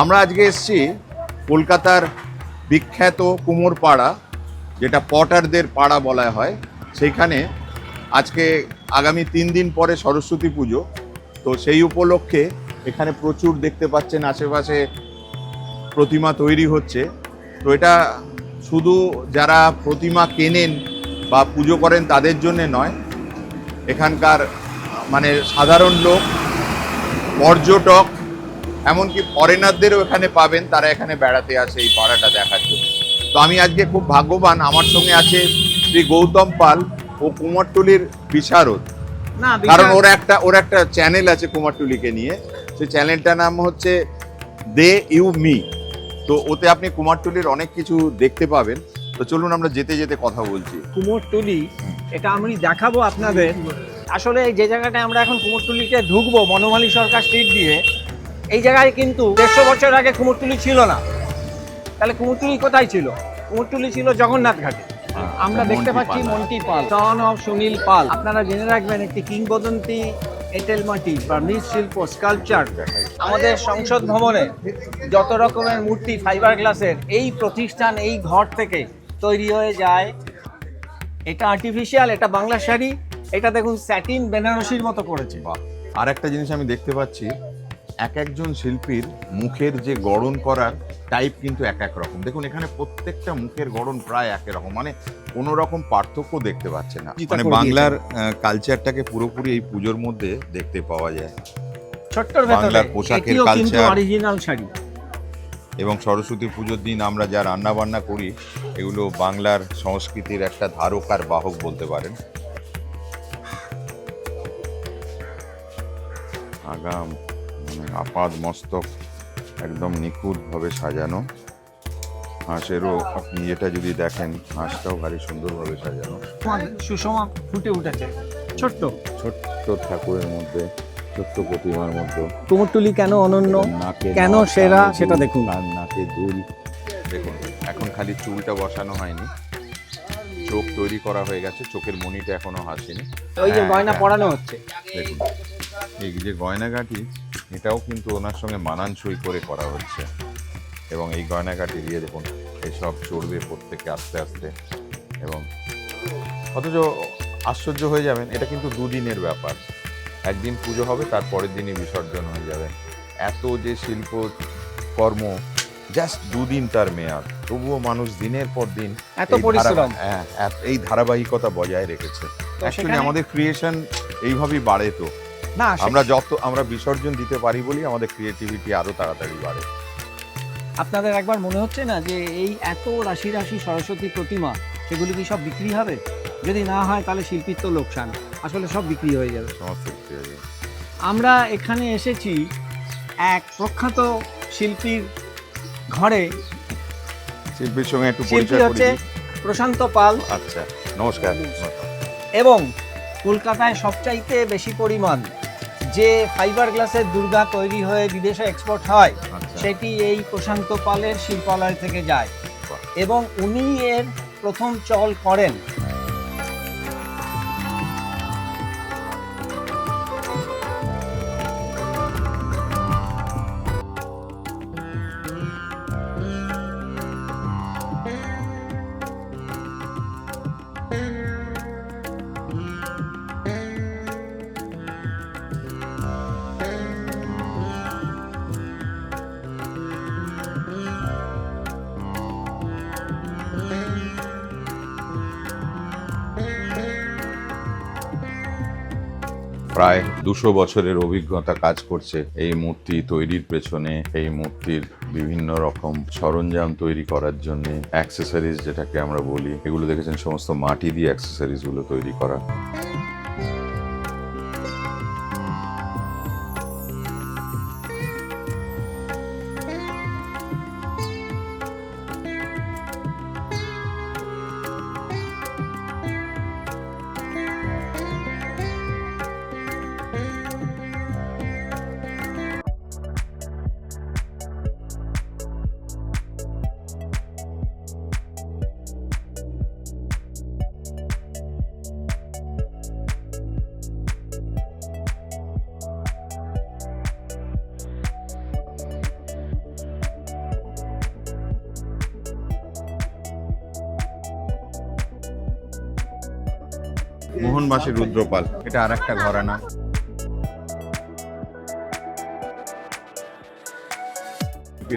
আমরা আজকে এসেছি কলকাতার বিখ্যাত কুমোর পাড়া যেটা পটারদের পাড়া বলা হয়। সেইখানে আজকে আগামী তিন দিন পরে সরস্বতী পুজো। তো সেই উপলক্ষে এখানে প্রচুর দেখতে পাচ্ছেন, আশেপাশে প্রতিমা তৈরি হচ্ছে। তো এটা শুধু যারা প্রতিমা কেনেন বা পুজো করেন তাদের জন্য নয়, এখানকার মানে সাধারণ লোক, পর্যটক এমনকি ফরেনারদেরও এখানে পাবেন তারা এখানে বেড়াতে আসে এই পাড়াটা দেখার জন্য। তো আমি আজকে খুব ভাগ্যবান আমার সঙ্গে আছে শ্রী গৌতম পাল ও কুমারটুলির বিশারদ। না কারণ ওর একটা ওর একটা চ্যানেল আছে কুমারটুলিকে নিয়ে। সেই চ্যানেলটার নাম হচ্ছে দে ইউ মি। তো ওতে আপনি কুমারটুলির অনেক কিছু দেখতে পাবেন। তো চলুন আমরা যেতে যেতে কথা বলছি। কুমোরটুলি এটা আমি দেখাবো আপনাদের। আসলে যে জায়গাটায় আমরা এখন কুমোরটুলিতে ঢুকবো বনমালী সরকার স্ট্রিট দিয়ে এই জায়গায় কিন্তু দেড়শো বছর আগে কুমোরটুলি ছিল না। তাহলে কুমোরটুলি কোথায় ছিল? কুমোরটুলি ছিল জগন্নাথ ঘাটে। আমরা দেখতে পাচ্ছি মন্টি পাল। সন অফ সুনীল পাল আপনারা জেনে রাখবেন একটি কিংবদন্তি এঁটেল মাটি বা মৃৎশিল্প স্কাল্পচার আমাদের সংসদ ভবনে যত রকমের মূর্তি ফাইবার গ্লাসের এই প্রতিষ্ঠান এই ঘর থেকে তৈরি হয়ে যায়। এটা আর্টিফিশিয়াল এটা বাংলা শাড়ি। এটা দেখুন স্যাটিন বেনারসির মতো করেছে। আর একটা জিনিস আমি দেখতে পাচ্ছি এক একজন শিল্পীর মুখের যে গড়ন করার টাইপ কিন্তু এক এক রকম। দেখুন এখানে প্রত্যেকটা মুখের গড়ন প্রায় একই রকম মানে কোনো রকম পার্থক্য দেখতে পাচ্ছে না। মানে বাংলার কালচারটাকে পুরোপুরি এই পুজোর মধ্যে দেখতে পাওয়া যায়। ছোট্টর বাংলার পোশাকের culture। অরিজিনাল শাড়ি। এবং সরস্বতী পুজোর দিন আমরা যা রান্না বান্না করি এগুলো বাংলার সংস্কৃতির একটা ধারক আর বাহক বলতে পারেন। আগাম আপাদ মস্তক একদম নিখুঁতভাবে সাজানো। হাঁসেরও আপনি এটা যদি দেখেন হাঁসটাও ভারী সুন্দরভাবে সাজানো। সুষমা ফুটে উঠেছে ছোট্ট। ছোট্ট ঠাকুরের মধ্যে ছোট্ট প্রতিমার মধ্যে। কুমোরটুলি কেন অনন্য? কেন সেরা? সেটা দেখুন। নাকে দুল। দেখুন এখন খালি চুলটা বসানো হয়নি। চোখ তৈরি করা হয়ে গেছে চোখের মনিটা এখনও হাসেনি। ওই যে হ্যাঁ, গয়না হ্যাঁ। পরানো হচ্ছে। দেখুন এই যে গয়নাগাটি এটাও কিন্তু ওনার সঙ্গে মানানসই করে করা হচ্ছে। এবং এই গয়নাগাটি দিয়ে দেখুন এসব চড়বে প্রত্যেকে আস্তে আস্তে। এবং অথচ আশ্চর্য হয়ে যাবেন এটা কিন্তু দুদিনের ব্যাপার। একদিন পুজো হবে তার পরের দিনই বিসর্জন হয়ে যাবে। এত যে শিল্প কর্ম জাস্ট দুদিন তার মেয়াদ। তবুও মানুষ দিনের পর দিন এত এই পরিশ্রম। হ্যাঁ, এই ধারাবাহিকতা বজায় রেখেছে। অ্যাকচুয়ালি আমাদের ক্রিয়েশন এইভাবেই বাড়ে তো। না আমরা যত আমরা বিসর্জন দিতে পারি বলি আমাদের ক্রিয়েটিভিটি আরও তাড়াতাড়ি বাড়ে। আপনাদের একবার মনে হচ্ছে না যে এই এত রাশি রাশি সরস্বতী প্রতিমা সেগুলি কি সব বিক্রি হবে? যদি না হয় তাহলে শিল্পীর তো লোকসান আসলে সব বিক্রি হয়ে যাবে। সমস্ত কিছু হয়ে যাবে। আমরা এখানে এসেছি এক প্রখ্যাত শিল্পীর ঘরে। শিল্পীর সঙ্গে একটু শিল্পী পরিচয় হচ্ছে প্রশান্ত পাল। আচ্ছা নমস্কার। এবং কলকাতায় সবচাইতে বেশি পরিমাণ যে ফাইবার গ্লাসের দুর্গা তৈরি হয়ে বিদেশে এক্সপোর্ট হয় আচ্ছা। সেটি এই প্রশান্ত পালের শিল্পালয় থেকে যায়। এবং উনি এর প্রথম চল করেন। প্রায় দুশো বছরের অভিজ্ঞতা কাজ করছে এই মূর্তি তৈরির পেছনে, এই মূর্তির বিভিন্ন রকম সরঞ্জাম তৈরি করার জন্য অ্যাক্সেসরিজ যেটাকে আমরা বলি, এগুলো দেখেছেন, সমস্ত মাটি দিয়ে অ্যাক্সেসরিজগুলো তৈরি করা। মোহনবাসী রুদ্রপাল। এটা আর একটা ঘরানা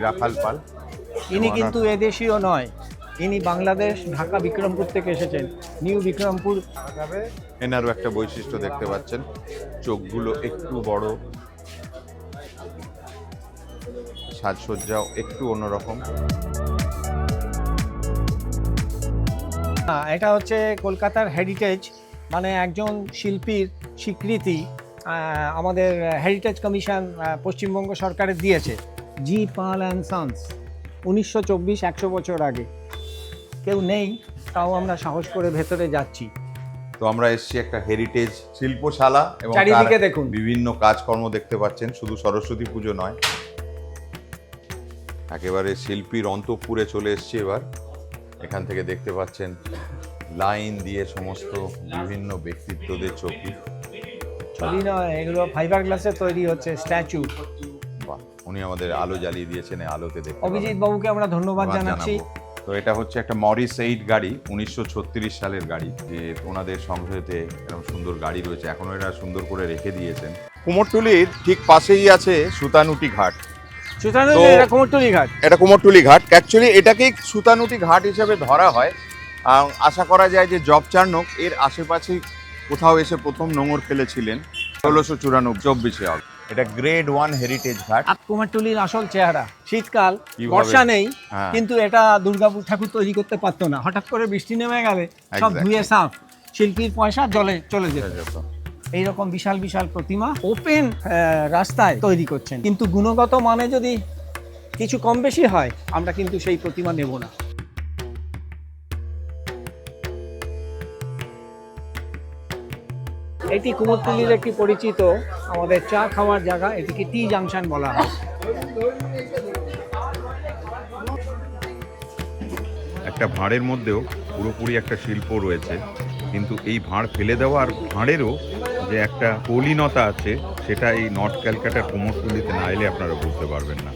রাখাল পাল। ইনি কিন্তু এদেশীয় নয়। ইনি বাংলাদেশ ঢাকা বিক্রমপুর থেকে এসেছেন। নিউ বিক্রমপুর। এনারও একটা বৈশিষ্ট্য দেখতে পাচ্ছেন। চোখগুলো একটু বড়। সাজসজ্জাও একটু অন্যরকম। এটা হচ্ছে কলকাতার হেরিটেজ মানে একজন শিল্পীর স্বীকৃতি আমাদের হেরিটেজ কমিশন পশ্চিমবঙ্গ সরকারের দিয়েছে। জি পাল অ্যান্ড সন্স উনিশশো চব্বিশ একশো বছর আগে। কেউ নেই তাও আমরা সাহস করে ভেতরে যাচ্ছি। তো আমরা এসেছি একটা হেরিটেজ শিল্পশালা এবং চারিদিকে দেখুন। বিভিন্ন কাজকর্ম দেখতে পাচ্ছেন শুধু সরস্বতী পুজো নয়। একেবারে শিল্পীর অন্তপুরে চলে এসছে এবার। এখান থেকে দেখতে পাচ্ছেন লাইন দিয়ে সমস্ত বিভিন্ন ব্যক্তিত্বদের ছবি। ছবি নয় এগুলো ফাইবার গ্লাসের তৈরি হচ্ছে স্ট্যাচু উনি আমাদের আলো জ্বালিয়ে দিয়েছেন আলোতে দেখতে অভিজিৎ বাবুকে আমরা ধন্যবাদ জানাচ্ছি। তো এটা হচ্ছে একটা মরিস এইট গাড়ি উনিশশো সালের গাড়ি যে ওনাদের সংগ্রহেতে এরকম সুন্দর গাড়ি রয়েছে। এখনও এটা সুন্দর করে রেখে দিয়েছেন। কুমোরটুলির ঠিক পাশেই আছে সুতানুটি ঘাট। এটা কুমোরটুলি ঘাট। এটা কুমোরটুলি ঘাট। অ্যাকচুয়ালি এটাকেই সুতানুটি ঘাট হিসেবে ধরা হয়। আশা করা যায় যে জব চার্নক এর আশেপাশে কোথাও এসে প্রথম নোঙর ফেলেছিলেন। ষোলোশো চুরানব্বই চব্বিশে অগস্ট। এটা গ্রেড ওয়ান হেরিটেজ ঘাট। কুমারটুলির আসল চেহারা। শীতকাল বর্ষা নেই হ্যাঁ। কিন্তু এটা দুর্গাপুর ঠাকুর তৈরি করতে পারতো না। হঠাৎ করে বৃষ্টি নেমে গেলে সব ধুয়ে সাফ শিল্পীর পয়সা জলে চলে যেত। এইরকম বিশাল বিশাল প্রতিমা ওপেন রাস্তায় তৈরি করছেন। কিন্তু গুণগত মানে যদি কিছু কম বেশি হয় আমরা কিন্তু সেই প্রতিমা নেব না। এটি কুমোরটুলির একটি পরিচিত আমাদের চা খাওয়ার জায়গা, এটিকে টি জাংশন বলা হয়। একটা ভাঁড়ের মধ্যেও পুরোপুরি একটা শিল্প রয়েছে, কিন্তু এই ভাঁড় ফেলে দেওয়া আর ভাঁড়েরও যে একটা কলিনতা আছে, সেটা এই নর্থ ক্যালকাটার কুমোরটুলিতে না এলে আপনারা বুঝতে পারবেন না।